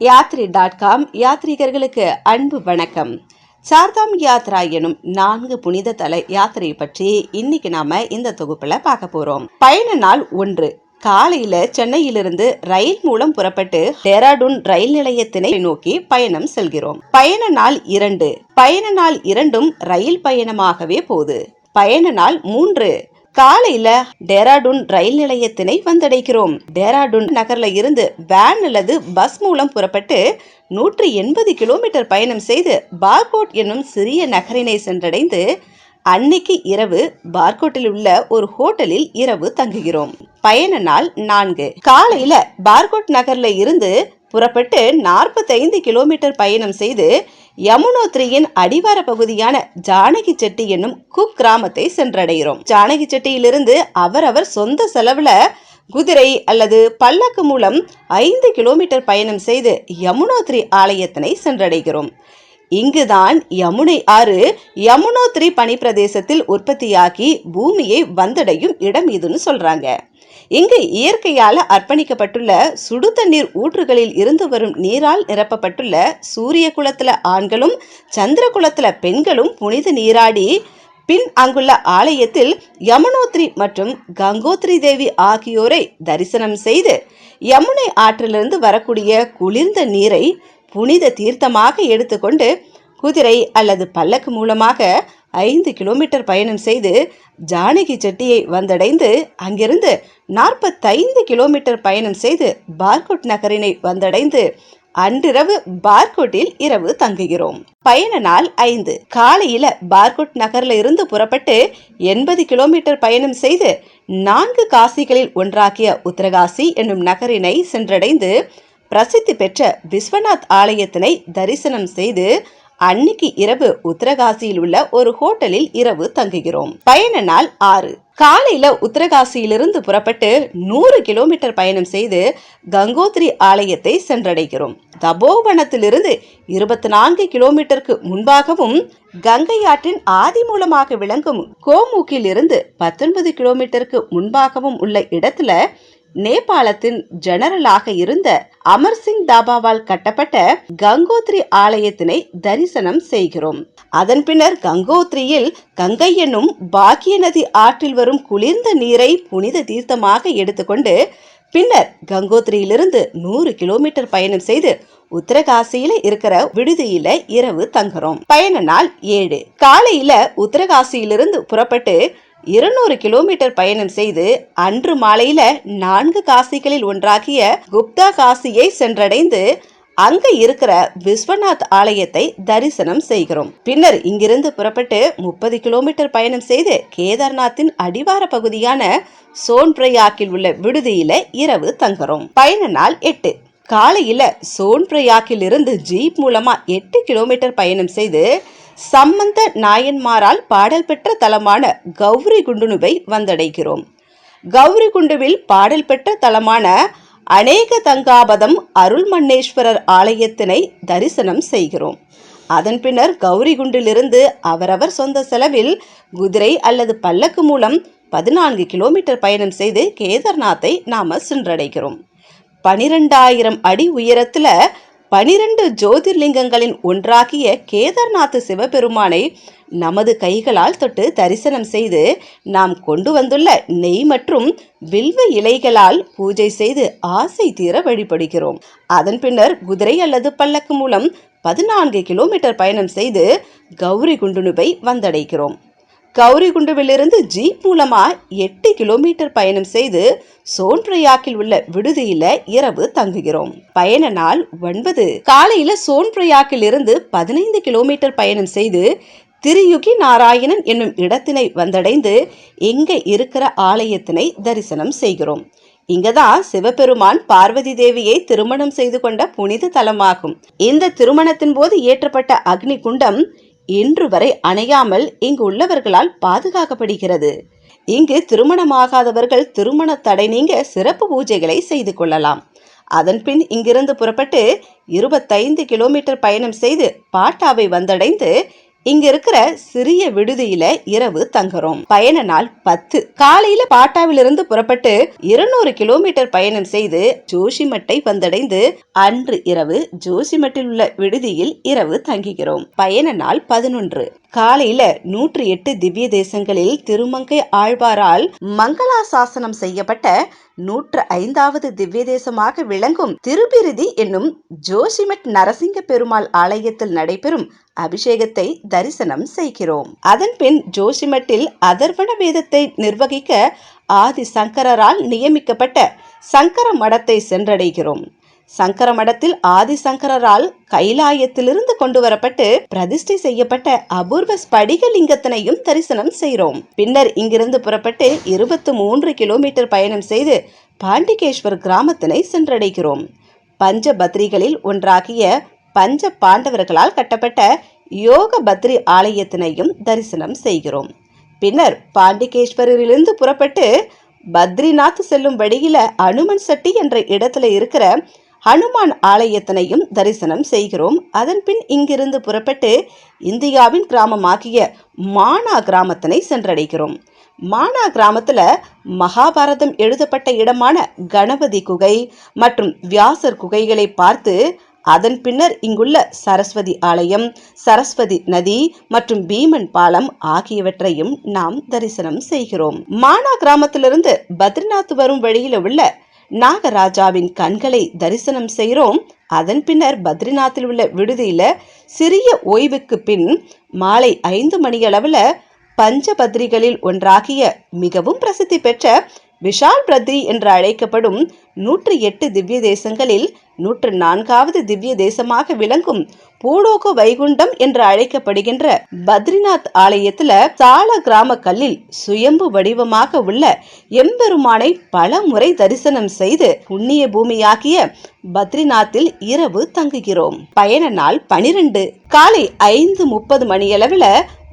Yatri dot com யாத்ரீகர்களுக்கு அன்பு வணக்கம். சார்தாம் யாத்ரா எனும் நான்கு புனித தல யாத்திரை பற்றி இன்னைக்கு நாம இந்த தொகுப்புல பார்க்க போறோம். பயண நாள் ஒன்று. காலையில சென்னையிலிருந்து ரயில் மூலம் புறப்பட்டு டேராடூன் ரயில் நிலையத்தினை நோக்கி பயணம் செல்கிறோம். பயண நாள் இரண்டு. பயண நாள் இரண்டும் ரயில் பயணமாகவே போகுது. பயண நாள் மூன்று. காலையில டேராடூன் ரயில் நிலையத்தினை வந்தடைகிறோம் டேராடூன் நகர்ல இருந்து வேன் அல்லது பஸ் மூலம் புறப்பட்டு நூற்றி எண்பது கிலோமீட்டர் பயணம் செய்து பார்கோட் என்னும் சிறிய நகரினை சென்றடைந்து அன்னைக்கு இரவு பார்கோட்டில் உள்ள ஒரு ஹோட்டலில் இரவு தங்குகிறோம். பயண நாள் நான்கு. காலையில பார்கோட் நகர்ல இருந்து புறப்பட்டு நாற்பத்தைந்து கிலோமீட்டர் பயணம் செய்து யமுனோத்ரியின் அடிவார பகுதியான ஜானகி செட்டி என்னும் குக் கிராமத்தை சென்றடைகிறோம். ஜானகி செட்டியிலிருந்து அவரவர் சொந்த செலவுல குதிரை அல்லது பல்லக்கு மூலம் ஐந்து கிலோமீட்டர் பயணம் செய்து யமுனோத்ரி ஆலயத்தினை சென்றடைகிறோம். இங்குதான் யமுனை ஆறு யமுனோத்ரி பனிப்பிரதேசத்தில் உற்பத்தியாகி பூமியை வந்தடையும் இடம் இதுன்னு சொல்றாங்க. இங்கு இயற்கையால் அர்ப்பணிக்கப்பட்டுள்ள சுடு தண்ணீர் ஊற்றுகளில் இருந்து வரும் நீரால் நிரப்பப்பட்டுள்ள சூரிய குலத்துல ஆண்களும் சந்திர குலத்துல பெண்களும் புனித நீராடி பின் அங்குள்ள ஆலயத்தில் யமுனோத்ரி மற்றும் கங்கோத்ரி தேவி ஆகியோரை தரிசனம் செய்து யமுனை ஆற்றிலிருந்து வரக்கூடிய குளிர்ந்த நீரை புனித தீர்த்தமாக எடுத்துக்கொண்டு குதிரை அல்லது பல்லக்கு மூலமாக ஐந்து கிலோமீட்டர் பயணம் செய்து ஜானகி செட்டியை வந்தடைந்து அங்கிருந்து நாற்பத்தைந்து கிலோமீட்டர் பயணம் செய்து பார்கோட் நகரினை வந்தடைந்து அன்றிரவு பார்கோட்டில் இரவு தங்குகிறோம். பயண நாள் ஐந்து. காலையில பார்கோட் நகர்ல இருந்து புறப்பட்டு எண்பது கிலோமீட்டர் பயணம் செய்து நான்கு காசிகளில் ஒன்றாகிய உத்தரகாசி என்னும் நகரினை சென்றடைந்து பிரசித்தி பெற்ற விஸ்வநாத் ஆலயத்தினை தரிசனம் செய்து அன்னைக்கு இரவு உத்தரகாசியில் உள்ள ஒரு ஹோட்டலில் இரவு தங்குகிறோம். பயண நாள் ஆறு. காலையில உத்தரகாசியிலிருந்து புறப்பட்டு நூறு கிலோமீட்டர் பயணம் செய்து கங்கோத்ரி ஆலயத்தை சென்றடைகிறோம். தபோவனத்திலிருந்து இருபத்தி நான்கு கிலோமீட்டருக்கு முன்பாகவும் கங்கை ஆற்றின் ஆதி மூலமாக விளங்கும் கோமுக்கிலிருந்து பத்தொன்பது கிலோமீட்டருக்கு முன்பாகவும் உள்ள இடத்துல நேபாளத்தின் ஜெனரலாக இருந்த அமர்சிங் தாபாவால் கட்டப்பட்ட கங்கோத்ரி ஆலயத்தினை தரிசனம் செய்கிறோம். அதன் பின்னர் கங்கோத்ரியில் கங்கை என்னும் பாக்கிய நதி ஆற்றில் வரும் குளிர்ந்த நீரை புனித தீர்த்தமாக எடுத்துக்கொண்டு பின்னர் கங்கோத்ரியிலிருந்து நூறு கிலோமீட்டர் பயணம் செய்து உத்தரகாசியில இருக்கிற விடுதியில இரவு தங்குறோம். பயண நாள் ஏழு. காலையில உத்தரகாசியிலிருந்து புறப்பட்டு இருநூறு கிலோமீட்டர் பயணம் செய்து அன்று மாலையில நான்கு காசிகளில் ஒன்றாகிய குப்தா காசியை சென்றடைந்து அங்க இருக்கிற விஸ்வநாத் ஆலயத்தை தரிசனம் செய்கிறோம். பின்னர் இங்கிருந்து புறப்பட்டு முப்பது கிலோமீட்டர் பயணம் செய்து கேதார்நாத்தின் அடிவார பகுதியான சோன்பிரயாக்கில் உள்ள விடுதியில இரவு தங்குறோம். பயண நாள் எட்டு. காலையில சோன்பிரயாக்கில் இருந்து ஜீப் மூலமா எட்டு கிலோமீட்டர் பயணம் செய்து சம்பந்த நாயன்மாரால் பாடல் பெற்ற தலமான கௌரி குண்டுனுவை வந்தடைகிறோம். கௌரி குண்டுவில் பாடல் பெற்ற தலமான அநேக தங்காபதம் அருள்மண்ணேஸ்வரர் ஆலயத்தினை தரிசனம் செய்கிறோம். அதன் பின்னர் கௌரி குண்டிலிருந்து அவரவர் சொந்த செலவில் குதிரை அல்லது பல்லக்கு மூலம் பதினான்கு கிலோமீட்டர் பயணம் செய்து கேதார்நாத்தை நாம சென்றடைகிறோம். பனிரெண்டாயிரம் அடி உயரத்தில் பனிரெண்டு ஜோதிர்லிங்கங்களின் ஒன்றாகிய கேதார்நாத் சிவபெருமானை நமது கைகளால் தொட்டு தரிசனம் செய்து நாம் கொண்டு வந்துள்ள நெய் மற்றும் வில்வ இலைகளால் பூஜை செய்து ஆசை தீர வழிபடுகிறோம். அதன் பின்னர் குதிரை அல்லது பல்லக்கு மூலம் பதினான்கு கிலோமீட்டர் பயணம் செய்து கௌரி குண்டுனுவை வந்தடைகிறோம். கௌரிகுண்டுவிலிருந்து ஜீப் மூலமா எட்டு கிலோமீட்டர் பயணம் செய்து சோன்பிரயாக்கில் உள்ள விடுதியில இரவு தங்குகிறோம். பயண நாள் ஒன்பது. காலையில சோன்பிரயாக்கில் இருந்து பதினைந்து கிலோமீட்டர் பயணம் செய்து திருயுகி நாராயணன் என்னும் இடத்தினை வந்தடைந்து இங்கே இருக்கிற ஆலயத்தினை தரிசனம் செய்கிறோம். இங்கதான் சிவபெருமான் பார்வதி தேவியை திருமணம் செய்து கொண்ட புனித தலமாகும். இந்த திருமணத்தின் போது ஏற்றப்பட்ட அக்னி குண்டம் இன்று வரை அணையாமல் இங்கு உள்ளவர்களால் பாதுகாக்கப்படுகிறது. இங்கு திருமணமாகாதவர்கள் திருமண தடை நீங்க சிறப்பு பூஜைகளை செய்து கொள்ளலாம். அதன்பின் இங்கிருந்து புறப்பட்டு இருபத்தைந்து கிலோமீட்டர் பயணம் செய்து பாட்டாவை வந்தடைந்து இங்க இருக்கிற சிறிய விடுதியில இரவு தங்குறோம். பயண நாள் பத்து. காலையில பாட்டாவிலிருந்து புறப்பட்டு இருநூறு கிலோமீட்டர் பயணம் செய்து ஜோஷிமட்டை வந்தடைந்து அன்று இரவு ஜோஷிமட்டில் உள்ள விடுதியில் இரவு தங்குகிறோம். பயண நாள் பதினொன்று. காலையில நூற்றி எட்டு திவ்ய தேசங்களில் திருமங்கை ஆழ்வாரால் மங்களா சாசனம் செய்யப்பட்ட நூற்று ஐந்தாவது திவ்ய தேசமாக விளங்கும் திருபிரிதி என்னும் ஜோஷிமட் நரசிங்க பெருமாள் ஆலயத்தில் நடைபெறும் அபிஷேகத்தை தரிசனம் செய்கிறோம். அதன் பின் ஜோஷிமட்டில் அதர்வண வேதத்தை நிர்வகிக்க ஆதி சங்கரரால் நியமிக்கப்பட்ட சங்கர மடத்தை சென்றடைகிறோம். சங்கர மடத்தில் ஆதிசங்கரால் கைலாயத்திலிருந்து கொண்டு வரப்பட்டு பிரதிஷ்டை செய்யப்பட்ட அபூர்வ ஸ்படிக லிங்கத்தினையும் தரிசனம் செய்கிறோம். பின்னர் இங்கிருந்து புறப்பட்டு இருபத்தி மூன்று கிலோமீட்டர் பயணம் செய்து பாண்டிகேஸ்வர் கிராமத்தினை சென்றடைகிறோம். பஞ்ச பத்ரிகளில் ஒன்றாகிய பஞ்ச பாண்டவர்களால் கட்டப்பட்ட யோக பத்ரி ஆலயத்தினையும் தரிசனம் செய்கிறோம். பின்னர் பாண்டிகேஸ்வரிலிருந்து புறப்பட்டு பத்ரிநாத் செல்லும் வழியில அனுமன் சட்டி என்ற இடத்துல இருக்கிற ஹனுமான் ஆலயத்தினையும் தரிசனம் செய்கிறோம். அதன்பின் இங்கிருந்து புறப்பட்டு இந்தியாவின் கிராமமாகிய மானா கிராமத்தினை சென்றடைகிறோம். மானா கிராமத்தில் மகாபாரதம் எழுதப்பட்ட இடமான கணபதி குகை மற்றும் வியாசர் குகைகளை பார்த்து அதன் பின்னர் இங்குள்ள சரஸ்வதி ஆலயம் சரஸ்வதி நதி மற்றும் பீமன் பாலம் ஆகியவற்றையும் நாம் தரிசனம் செய்கிறோம். மானா கிராமத்திலிருந்து பத்ரிநாத் வரும் வழியில் உள்ள நாகராஜாவின் கண்களை தரிசனம் செய்கிறோம். அதன் பின்னர் பத்ரிநாத்தில் உள்ள விடுதியில சிறிய ஓய்வுக்கு பின் மாலை ஐந்து மணியளவில் பஞ்சபத்ரிகளில் ஒன்றாகிய மிகவும் பிரசித்தி பெற்ற விஷால் பிரத்ரி என்று அழைக்கப்படும் நூற்று எட்டு திவ்ய தேசங்களில் நூற்று நான்காவது திவ்ய தேசமாக விளங்கும் பூலோக வைகுண்டம் என்று அழைக்கப்படுகின்ற பத்ரிநாத் ஆலயத்துல சால கிராம கல்லில் சுயம்பு வடிவமாக உள்ள எம்பெருமானை பல முறை தரிசனம் செய்து புண்ணிய பூமியாகிய பத்ரிநாத்தில் இரவு தங்குகிறோம். பயண நாள் பனிரெண்டு. காலை ஐந்து முப்பது மணியளவில்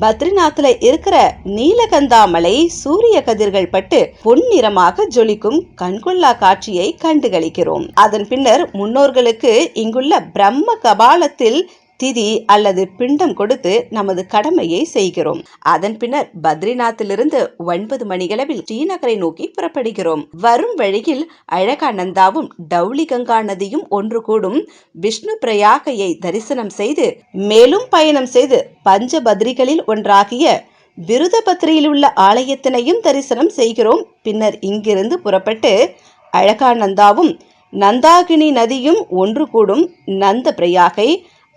பத்ரிநாத்ல இருக்கிற நீலகந்தாமலை சூரிய கதிர்கள் பட்டு பொன்னிறமாக ஜொலிக்கும் கண்கொள்ளா காட்சியை கண்டுகளிக்கிறோம். அதன் பின்னர் முன்னோர்களுக்கு இங்குள்ள பிரம்ம கபாலத்தில் திதி அல்லது பிண்டம் கொடுத்து நமது கடமையை செய்கிறோம். அதன் பின்னர் பத்ரிநாத்திலிருந்து ஒன்பது மணிகளவில் ஸ்ரீநகரை நோக்கி புறப்படுகிறோம். வரும் வழியில் அழகானந்தாவும் டவுளி கங்கா நதியும் ஒன்று கூடும். விஷ்ணு பிரயாகையை தரிசனம் செய்து மேலும் பயணம் செய்து பஞ்சபத்ரிகளில் ஒன்றாகிய விருதபத்ரியில் உள்ள ஆலயத்தினையும் தரிசனம் செய்கிறோம். பின்னர் இங்கிருந்து புறப்பட்டு அழகானந்தாவும் நந்தாகினி நதியும் ஒன்று கூடும் நந்த பிரயாகை.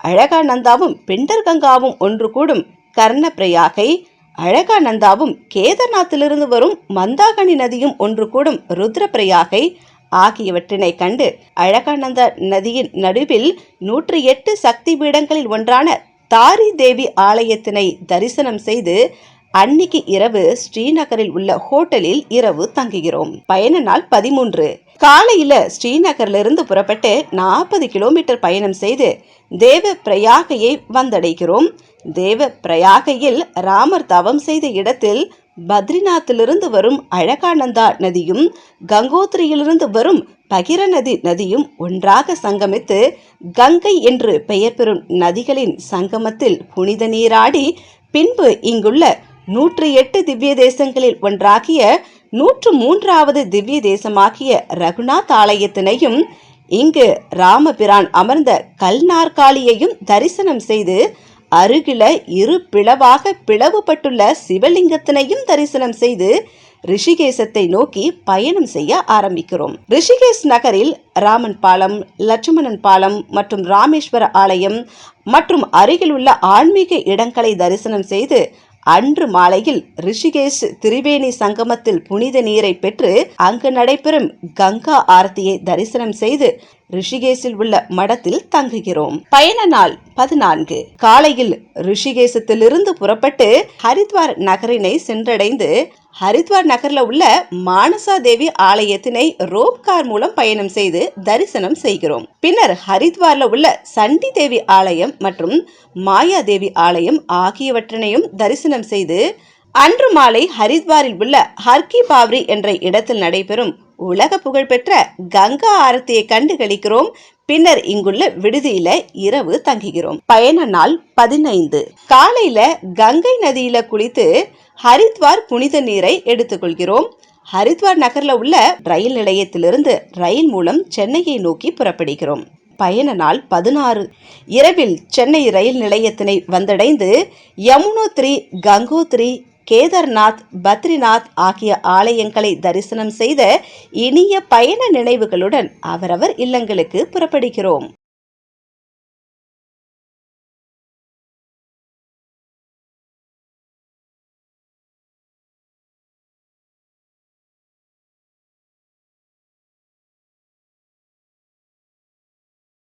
அழகானந்தாவும் பிண்டர்கங்காவும் ஒன்று கூடும் கர்ண பிரயாகை. அழகானந்தாவும் கேதர்நாத்திலிருந்து வரும் மந்தாகனி நதியும் ஒன்று கூடும் ருத்ர பிரயாகை. ஆகியவற்றினை கண்டு அழகானந்த நதியின் நடுவில் நூற்றி எட்டு சக்தி பீடங்களில் ஒன்றான தாரி தேவி ஆலயத்தினை தரிசனம் செய்து அன்னிக்கு இரவு ஸ்ரீநகரில் உள்ள ஹோட்டலில் இரவு தங்குகிறோம். பயண நாள் பதிமூன்று. காலையில ஸ்ரீநகர்ல இருந்து புறப்பட்டு நாற்பது கிலோமீட்டர் பயணம் செய்து தேவ பிரயாகையை வந்தடைகிறோம். தேவ பிரயாகையில் ராமர் தவம் செய்த இடத்தில் பத்ரிநாத்திலிருந்து வரும் அழகானந்தா நதியும் கங்கோத்திரியிலிருந்து வரும் பகிரநதி நதியும் ஒன்றாக சங்கமித்து கங்கை என்று பெயர் பெறும் நதிகளின் சங்கமத்தில் புனித நீராடி பின்பு இங்குள்ள நூற்றி எட்டு திவ்ய தேசங்களில் ஒன்றாகிய நூற்று மூன்றாவது திவ்ய தேசமாகிய ரகுநாத் ஆலயத்தினையும் இங்கு ராமபிரான் அமர்ந்த கல்நாற்காலியையும் தரிசனம் செய்து அருகில இரு பிளவாக பிளவுபட்டுள்ள சிவலிங்கத்தினையும் தரிசனம் செய்து ரிஷிகேசத்தை நோக்கி பயணம் செய்ய ஆரம்பிக்கிறோம். ரிஷிகேஷ் நகரில் ராமன் பாலம் லட்சுமணன் பாலம் மற்றும் ராமேஸ்வர ஆலயம் மற்றும் அருகில் உள்ள ஆன்மீக இடங்களை தரிசனம் செய்து அன்று மாலையில் ரிஷிகேஷ் திரிவேணி சங்கமத்தில் புனித நீரை பெற்று அங்கு நடைபெறும் கங்கா ஆரத்தியை தரிசனம் செய்து ரிஷிகேஷில் உள்ள மடத்தில் தங்குகிறோம். பயண நாள் பதினான்கு. காலையில் ரிஷிகேசத்திலிருந்து புறப்பட்டு ஹரித்வார் நகரினை சென்றடைந்து ஹரித்வார் நகரில் உள்ள மானசா தேவி ஆலயத்தினை ரோப் கார் மூலம் பயணம் செய்து தரிசனம் செய்கிறோம். பின்னர் ஹரித்வாரில் உள்ள சண்டி தேவி ஆலயம் மற்றும் மாயா தேவி ஆலயம் ஆகியவற்றினையும் தரிசனம் செய்து அன்று மாலை ஹரித்வாரில் உள்ள ஹர்கி பாவ்ரி என்ற இடத்தில் நடைபெறும் உலக புகழ்பெற்ற கங்கா ஆரத்தியை கண்டு கழிக்கிறோம் பின்னர் இங்குள்ள விடுதியில இரவு தங்குகிறோம். பயண நாள் பதினைந்து. காலையில கங்கை நதியில குளித்து ஹரித்வார் புனித நீரை எடுத்துக்கொள்கிறோம். ஹரித்வார் நகர்ல உள்ள ரயில் நிலையத்திலிருந்து ரயில் மூலம் சென்னையை நோக்கி புறப்படுகிறோம். பயண நாள் பதினாறு. இரவில் சென்னை ரயில் நிலையத்தினை வந்தடைந்து யமுனோத்ரி கங்கோத்ரி கேதார்நாத் பத்ரிநாத் ஆகிய ஆலயங்களை தரிசனம் செய்த இனிய பயண நினைவுகளுடன் அவரவர் இல்லங்களுக்கு புறப்படுகிறோம்.